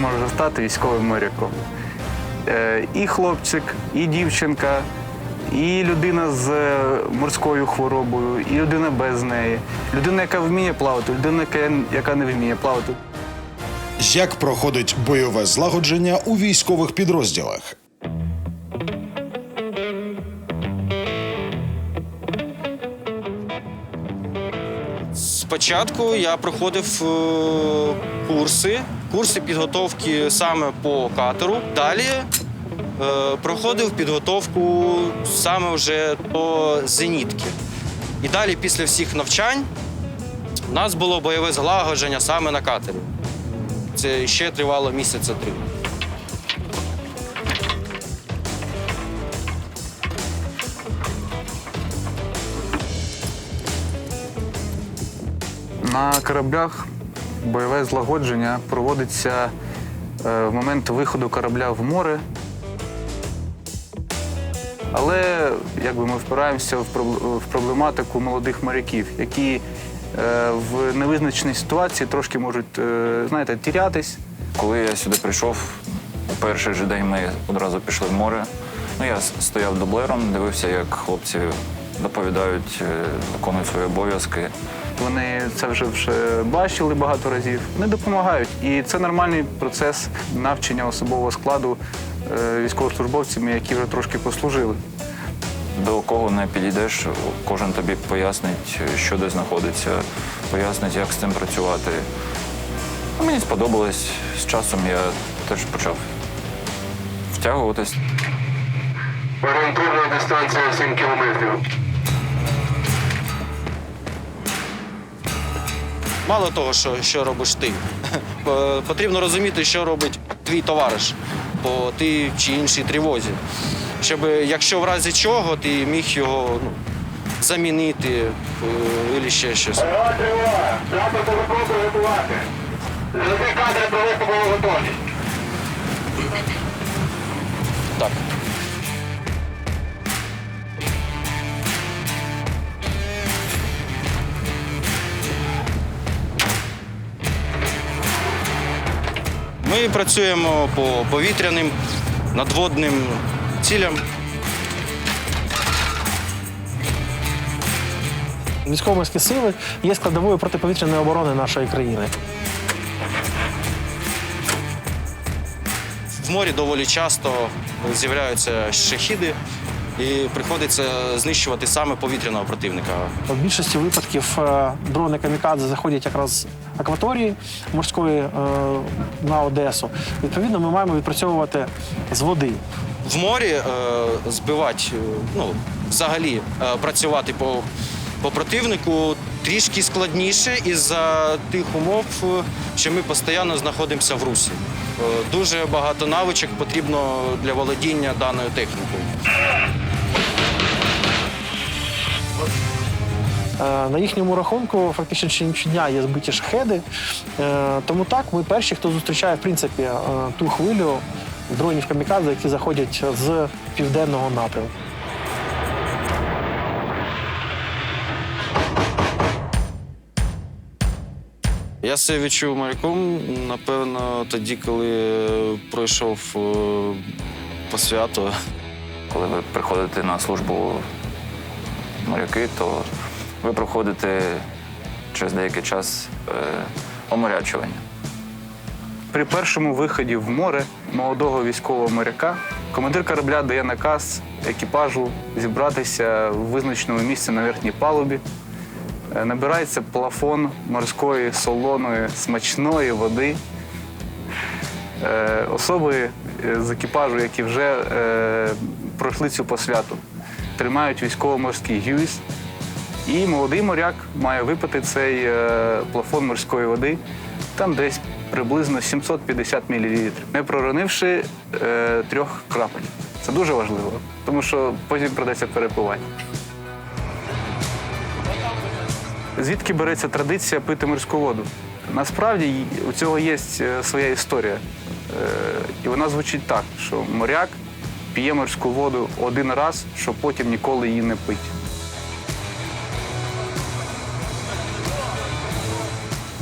може стати військовим моряком. Е, І хлопчик, і дівчинка, і людина з е, морською хворобою, і людина без неї, людина, яка вміє плавати, людина, яка- не вміє плавати. Як проходить бойове злагодження у військових підрозділах? Спочатку я проходив е, курси, курси підготовки саме по катеру. Далі е, проходив підготовку саме вже по зенітки. І далі, після всіх навчань, у нас було бойове злагодження саме на катері. Це ще тривало місяця три. На кораблях бойове злагодження проводиться е, в момент виходу корабля в море. Але якби ми впираємося в проб- в проблематику молодих моряків, які е, в невизначеній ситуації трошки можуть, е, знаєте, тірятись. Коли я сюди прийшов, у перший же день ми одразу пішли в море. Ну, я стояв дублером, дивився, як хлопці доповідають, виконують свої обов'язки. Вони це вже вже бачили багато разів. Вони допомагають. І це нормальний процес навчання особового складу е, військовослужбовцями, які вже трошки послужили. До кого не підійдеш, кожен тобі пояснить, що де знаходиться, пояснить, як з цим працювати. Ну, Мені сподобалось. З часом я теж почав втягуватись. Орієнтовна дистанція 7 кілометрів. Мало того, що, що робиш ти. Е, Потрібно розуміти, що робить твій товариш по тій чи іншій тривозі. Щоб, якщо в разі чого, ти міг його ну, замінити або ще щось. Запит до виходу готувати. Кадри провести було готові. Так. Ми працюємо по повітряним, надводним цілям. Військово-морські сили є складовою протиповітряної оборони нашої країни. В морі доволі часто з'являються шахіди і приходиться знищувати саме повітряного противника. В більшості випадків е, дрони камікадзе заходять якраз з акваторії морської е, на Одесу. Відповідно, ми маємо відпрацьовувати з води. В морі е, збивати, ну, взагалі працювати по, по противнику трішки складніше із-за тих умов, що ми постійно знаходимося в русі. Дуже багато навичок потрібно для володіння даною технікою. На їхньому рахунку фактично щодня є збиті шахеди. Е, Тому так, ми перші, хто зустрічає в принципі е, ту хвилю дронів камікадзе, які заходять з південного напрямку. Я себе відчув моряком, напевно, тоді, коли пройшов е, по святу. Коли ви приходите на службу моряки, то ви проходите через деякий час е, оморячування. При першому виході в море молодого військового моряка командир корабля дає наказ екіпажу зібратися в визначеному місці на верхній палубі. Е, Набирається плафон морської солоної смачної води. Е, Особи е, з екіпажу, які вже пройшли цю посвяту, тримають військово-морський гюйс. І молодий моряк має випити цей е, плафон морської води, там десь приблизно 750 мл, не проронивши е, трьох крапель. Це дуже важливо, тому що потім придеться перепивати. Звідки береться традиція пити морську воду? Насправді у цього є е, своя історія. Е, І вона звучить так, що моряк п'є морську воду один раз, щоб потім ніколи її не пить.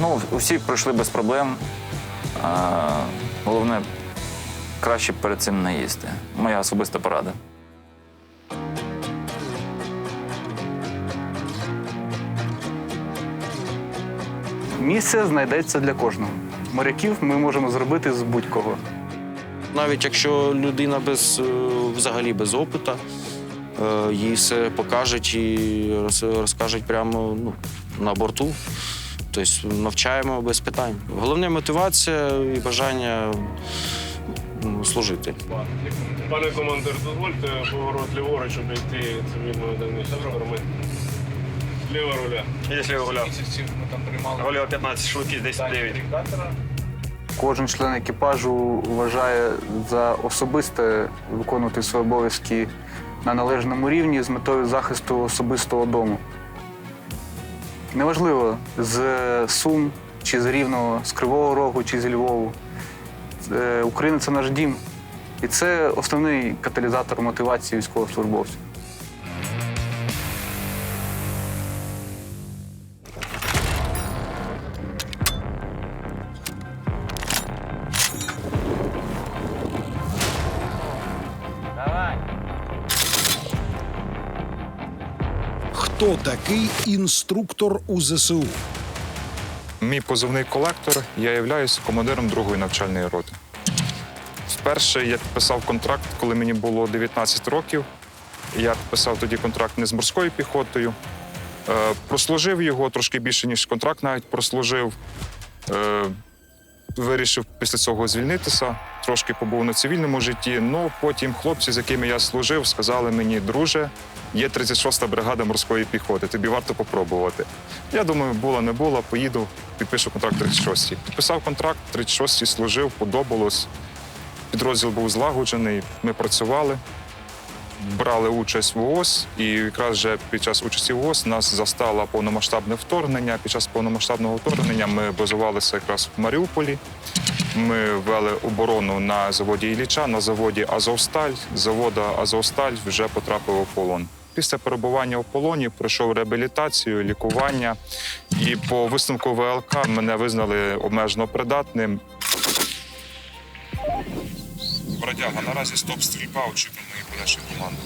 Ну, усі пройшли без проблем. А, Головне, краще перед цим не їсти. Моя особиста порада. Місце знайдеться для кожного. Моряків ми можемо зробити з будь-кого. Навіть якщо людина без, е, взагалі без опиту, е, їй все покажуть і розкажуть прямо ну, на борту. Тобто навчаємо без питань. Головне мотивація і бажання ну, служити. Пане командир, дозвольте поворот ліворуч обійти. Форми. Ліва руля. Є ліва руля. Голіва 15, швидкість 10-9. Кожен член екіпажу вважає за особисте виконувати свої обов'язки на належному рівні з метою захисту особистого дому. Неважливо з Сум чи з Рівного, з Кривого Рогу чи з Львову. Е, Україна це наш дім. І це основний каталізатор мотивації військовослужбовців. Хто такий інструктор у ЗСУ? Мій позивний колектор, я являюся командиром другої навчальної роти. Вперше я підписав контракт, коли мені було 19 років. Я підписав тоді контракт не з морською піхотою. Е, прослужив його трошки більше, ніж контракт навіть прослужив. Вирішив після цього звільнитися, трошки побув на цивільному житті. Ну потім хлопці, з якими я служив, сказали мені, друже, є 36-та бригада морської піхоти, тобі варто попробувати. Я думаю, була не була, поїду, підпишу контракт 36-й. Підписав контракт, 36-й служив, подобалось. Підрозділ був злагоджений, ми працювали, брали участь в ООС, і якраз вже під час участі в ООС нас застало повномасштабне вторгнення. Під час повномасштабного вторгнення ми базувалися якраз в Маріуполі. Ми вели оборону на заводі Ілліча, на заводі Азовсталь. Завода Азовсталь вже потрапив у полон. Після перебування у полоні пройшов реабілітацію, лікування, і по висновку ВЛК мене визнали обмежено придатним. Бродяга, наразі стоп стрільба, очікуємо і подальших команд.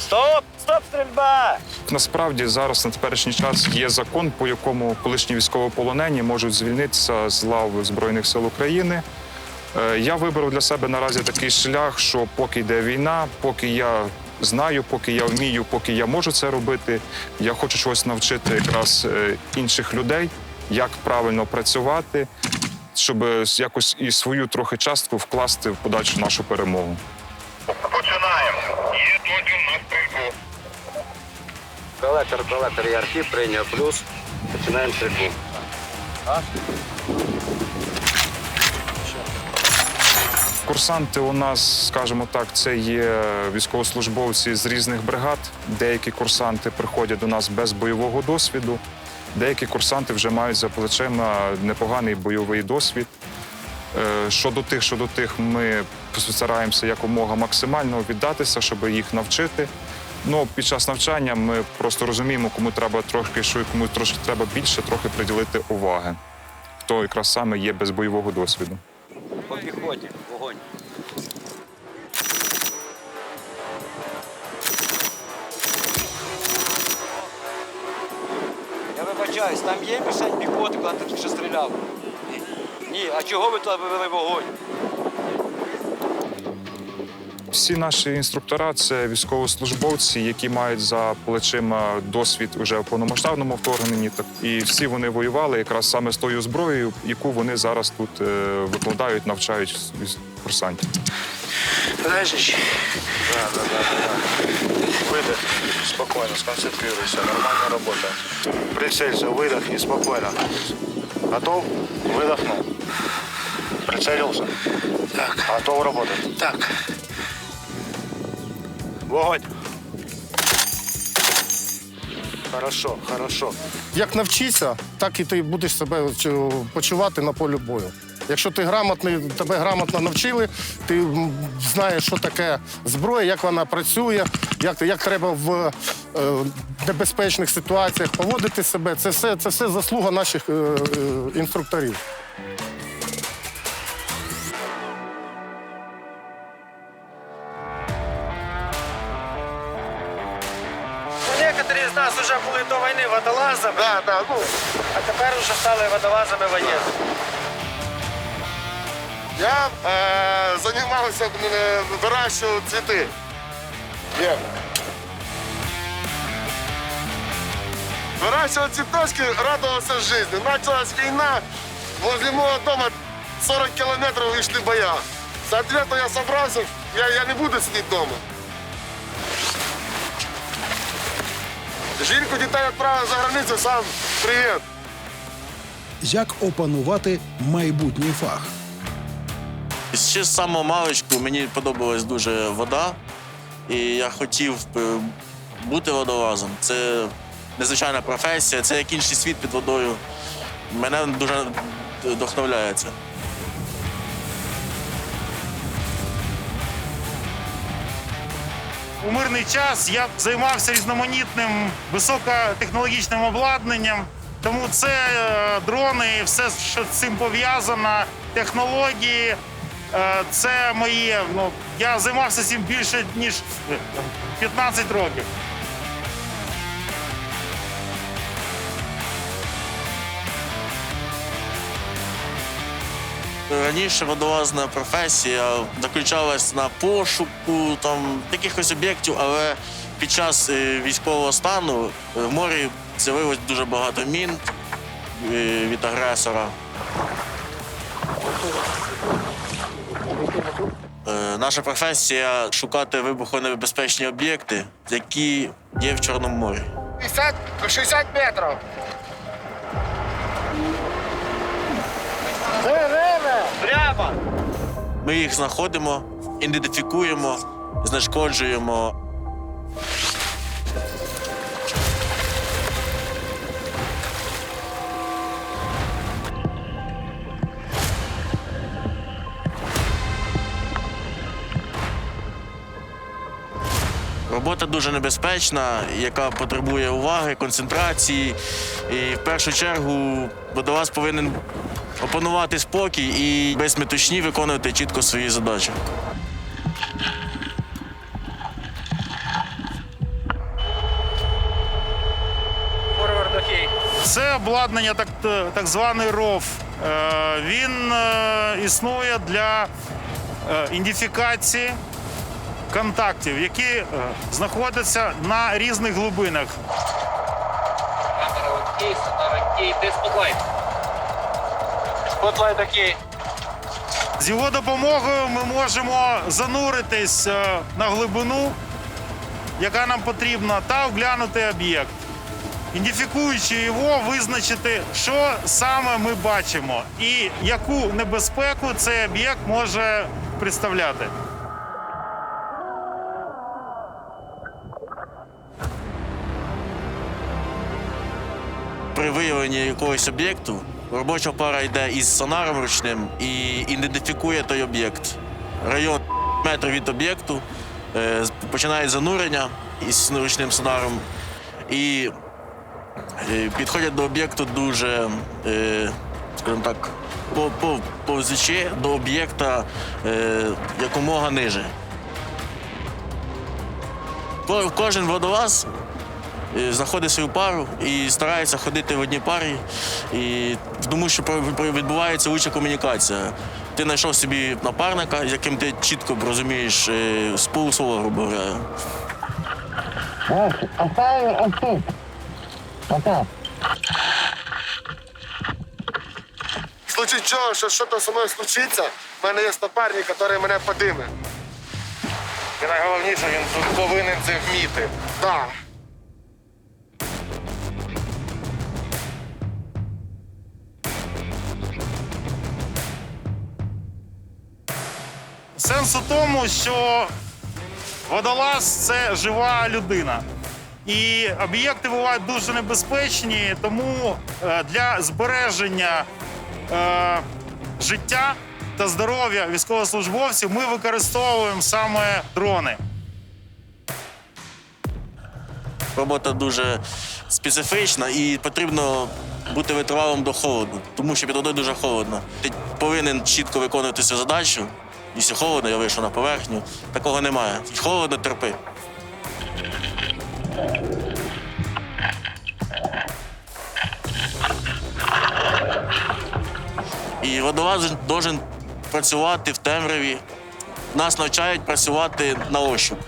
Стоп! Стоп, стрільба! Насправді зараз на теперішній час є закон, по якому колишні військовополонені можуть звільнитися з лав Збройних сил України. Е, Я вибрав для себе наразі такий шлях, що поки йде війна, поки я знаю, поки я вмію, поки я можу це робити, я хочу чогось навчити якраз е, інших людей, як правильно працювати, щоб якось і свою трохи частку вкласти в подальшу нашу перемогу. Починаємо. Є дозвіл на стрільбу. Колектор, колектор і архів прийняв плюс. Починаємо стрільбу. Курсанти у нас, скажімо так, це є військовослужбовці з різних бригад. Деякі курсанти приходять до нас без бойового досвіду. Деякі курсанти вже мають за плечима непоганий бойовий досвід. Е, Щодо тих, щодо тих, ми стараємося якомога максимально віддатися, щоб їх навчити. Ну, під час навчання ми просто розуміємо, кому треба трошки, що кому трошки треба більше, трохи приділити уваги. Хто якраз саме є без бойового досвіду. По піхоті, вогонь. Вибачаюсь, там є мішень піхоти, коли ти ще стріляв? Ні, а чого ви туди вивели вогонь? Всі наші інструктора це військовослужбовці, які мають за плечима досвід уже в повномасштабному вторгненні. І всі вони воювали якраз саме з тою зброєю, яку вони зараз тут е, викладають, навчають курсантів. Подожди. Да, да, да, да. Выдох. Спокойно, сконцентрируйся. Нормальная работа. Прицелься, выдох и спокойно. Готов? Выдохнул. Прицелился. Так. Готов работать. Так. Вогонь. Хорошо, хорошо. Як навчишся, так і ти будеш себе чу- почувати на полі бою. Якщо ти грамотний, тебе грамотно навчили, ти знаєш, що таке зброя, як вона працює, як, як треба в е, небезпечних ситуаціях, поводити себе. Це все, це все заслуга наших е, е, інструкторів. Некоторі з нас вже були до війни водолазами. Да, да, ну. А тепер вже стали водолазами воєнними. Я е, займався, е, вирощував цвіти. Є. Выращивал цветочки, радовался жизни. Началась война, возле моего дома 40 километров и шли боя. Соответственно, я собрался, я, я не буду сидеть дома. Жінку дітей відправив за границю, сам привіт. Як опанувати майбутній фах? Ще з самого маличку мені подобалась дуже вода, і я хотів е, бути водолазом. Це незвичайна професія, це як інший світ під водою. Мене дуже вдохновляє це. У мирний час я займався різноманітним високотехнологічним обладнанням. Тому це е, дрони, все, що з цим пов'язано, технології. Е, Це моє. Ну я займався цим більше ніж е, 15 років. Раніше водолазна професія заключалась на пошуку там якихось об'єктів, але під час е, військового стану е, в морі з'явилось дуже багато мін е, від агресора. Е, Наша професія шукати вибухонебезпечні об'єкти, які є в Чорному морі. 50, 60 метрів. Прямо! Ми їх знаходимо, ідентифікуємо, знешкоджуємо. Робота дуже небезпечна, яка потребує уваги, концентрації. І в першу чергу водолаз повинен опанувати спокій і без метушні виконувати чітко свої задачі. Це обладнання, так, так званий РОВ. Е, Він е, існує для е, ідентифікації контактів, які е, знаходяться на різних глибинах. Камера окей, сонар окей, де спотлайт? Спотлайт окей. З його допомогою ми можемо зануритись е, на глибину, яка нам потрібна, та оглянути об'єкт. Ідентифікуючи його, визначити, що саме ми бачимо і яку небезпеку цей об'єкт може представляти. При виявленні якогось об'єкту робоча пара йде із сонаром ручним і ідентифікує той об'єкт. Район метрів від об'єкту е, починає занурення із ручним сонаром і е, підходять до об'єкту дуже, е, скажімо так, по- по- повзучи до об'єкта якомога ниже. Кожен водолаз знаходить свою пару і старається ходити в одній парі, і, тому що відбувається лучша комунікація. Ти знайшов собі напарника, з яким ти чітко розумієш е, з полуслова, грубо говоря. В случае чого, що щось зі мною случиться, в мене є напарник, який мене подиме. І найголовніше, він тут повинен це вміти. Так. Сенс у тому, що водолаз це жива людина. І об'єкти бувають дуже небезпечні, тому е, для збереження е, життя та здоров'я військовослужбовців ми використовуємо саме дрони. робота дуже специфічна і потрібно бути витривалим до холоду, тому що під водою дуже холодно. Ти повинен чітко виконувати свою задачу. Якщо холодно, я вийшов на поверхню. Такого немає. Холодно терпи. І водолаз должен працювати в темряві. Нас навчають працювати на ощуп.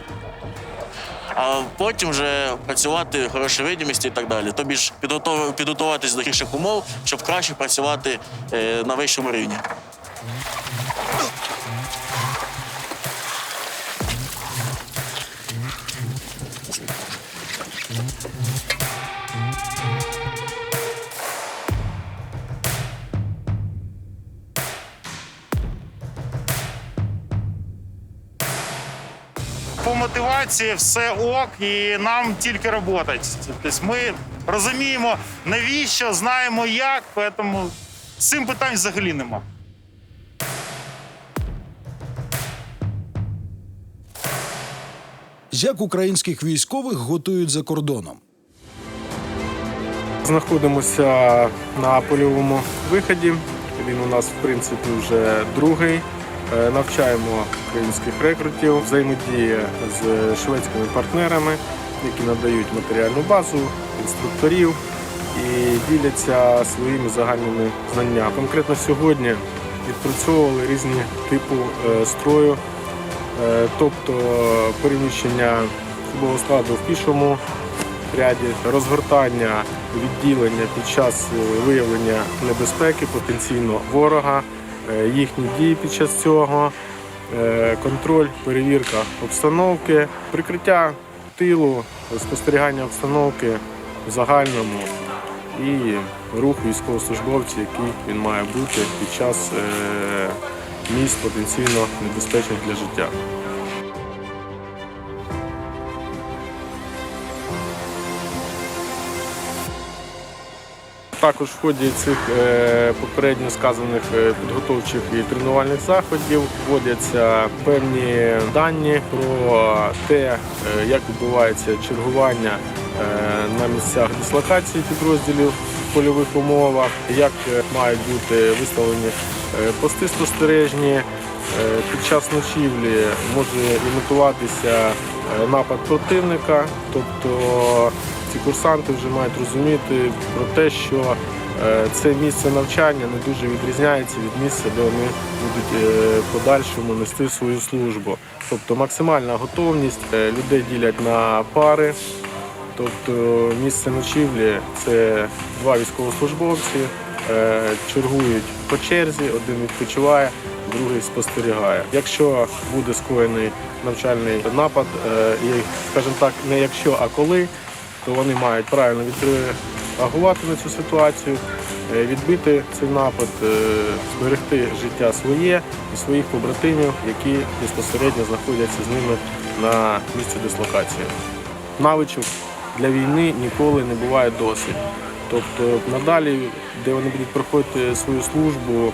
А потім вже працювати в хорошій видимості і так далі. Тобі ж підготуватись до гірших умов, щоб краще працювати е, на вищому рівні. По все ок, і нам тільки робота. Тобто ми розуміємо, навіщо, знаємо як, тому з цим питань взагалі нема. Як українських військових готують за кордоном? Знаходимося на польовому виході. Він у нас, в принципі, вже другий. Е, Навчаємо українських рекрутів, взаємодія з шведськими партнерами, які надають матеріальну базу, інструкторів і діляться своїми загальними знаннями. Конкретно сьогодні відпрацьовували різні типи е, строю, е, тобто переміщення особового складу в пішому ряді, розгортання відділення під час виявлення небезпеки потенційно ворога, їхні дії під час цього, е, контроль, перевірка обстановки, прикриття тилу, спостерігання обстановки в загальному і рух військовослужбовців, який він має бути під час е, місць потенційно небезпечних для життя. Також в ході цих е, попередньо сказаних е, підготовчих і тренувальних заходів вводяться певні дані про те, е, як відбувається чергування на місцях дислокації підрозділів в польових умовах, як мають бути виставлені пости спостережні. Під час ночівлі може імітуватися напад противника, тобто ці курсанти вже мають розуміти про те, що е, це місце навчання не дуже відрізняється від місця, де вони будуть е, подальшому нести свою службу. Тобто максимальна готовність Е, людей ділять на пари. Тобто місце ночівлі це два військовослужбовці, е, чергують по черзі, один відпочиває, другий спостерігає. Якщо буде скоєний навчальний напад, е, і, скажімо так, не якщо, а коли, то вони мають правильно відреагувати на цю ситуацію, е, відбити цей напад, е, зберегти життя своє і своїх побратимів, які безпосередньо знаходяться з ними на місці дислокації. Навичок для війни ніколи не буває досить. Тобто надалі, де вони будуть проходити свою службу,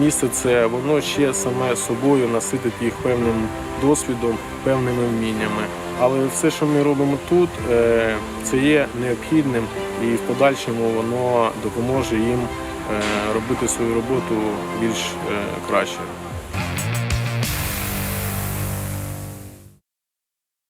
місце це воно ще саме собою наситить їх певним досвідом, певними вміннями. Але все, що ми робимо тут, е, це є необхідним і в подальшому воно допоможе їм е, робити свою роботу більш е, краще.